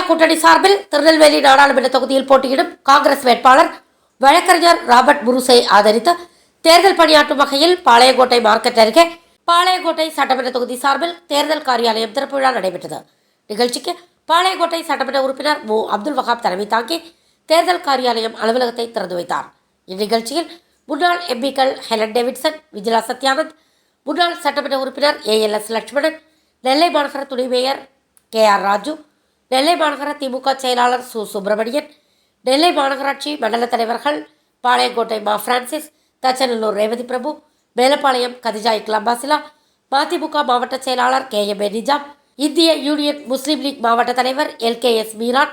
India கூட்டணி சார்பில் திருநெல்வேலி நாடாளுமன்ற தொகுதியில் போட்டியிடும் காங்கிரஸ் வேட்பாளர் வழக்கறிஞர் ராபர்ட் புருஸை ஆதரித்து தேர்தல் பணியாற்றும் வகையில் பாளையங்கோட்டை மார்க்கெட் அருகே பாளையங்கோட்டை சட்டமன்ற தொகுதி சார்பில் தேர்தல் காரியாலயம் திறப்பு விழா நடைபெற்றது. நிகழ்ச்சிக்கு பாளையங்கோட்டை சட்டமன்ற உறுப்பினர் மு. அப்துல் வகாப் தலைமை தாங்கி தேர்தல் காரியாலயம் அலுவலகத்தை திறந்து வைத்தார். இந்நிகழ்ச்சியில் முன்னாள் எம்பிக்கள் ஹெலன் டேவிட்சன் விஜிலா சத்யானந்த் முன்னாள் சட்டமன்ற உறுப்பினர் A L S Lakshmanan Nellai மாநகர துணை mayor K R Raju Nellai மாநகர திமுக செயலாளர் சு. சுப்பிரமணியன் நெல்லை மாநகராட்சி மண்டல தலைவர்கள் பாளையங்கோட்டை மா. பிரான்சிஸ் தச்சநல்லூர் ரேவதி பிரபு மேலப்பாளையம் கதிஜா இக்லாம் பாசிலா மதிமுக மாவட்ட செயலாளர் கே. எம். ஏ நிஜாம் இந்திய யூனியன் முஸ்லீம் லீக் மாவட்ட தலைவர் எல். கே. எஸ். மீரான்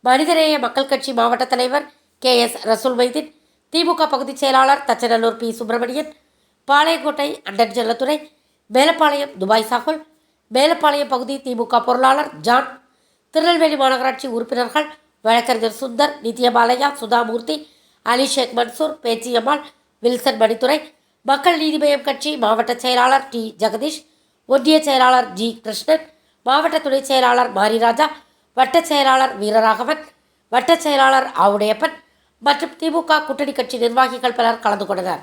மனிதநேய மக்கள் கட்சி மாவட்ட தலைவர் கே. எஸ். ரசூல் மைதீன் திமுக பகுதிச் செயலாளர் Thachanallur P. Subramanian Palayamkottai Anton Chellathurai Melapalayam Dubai Shahul Melapalayam பகுதி திமுக பொருளாளர் ஜான் திருநெல்வேலி மாநகராட்சி உறுப்பினர்கள் வழக்கறிஞர் சுந்தர் நித்யபாலயா சுதாமூர்த்தி அலி ஷேக் மன்சூர் பேச்சியம்மாள் வில்சன் மணித்துறை மக்கள் நீதி மய்யம் கட்சி மாவட்ட செயலாளர் டி. ஜெகதீஷ் ஒன்றிய செயலாளர் ஜி. கிருஷ்ணன் மாவட்ட துணை செயலாளர் மாரிராஜா வட்டச் செயலாளர் வீரராகவன் வட்டச் செயலாளர் ஆவுடையப்பன் மற்றும் திமுக கூட்டணி கட்சி நிர்வாகிகள் பலர் கலந்து கொண்டனர்.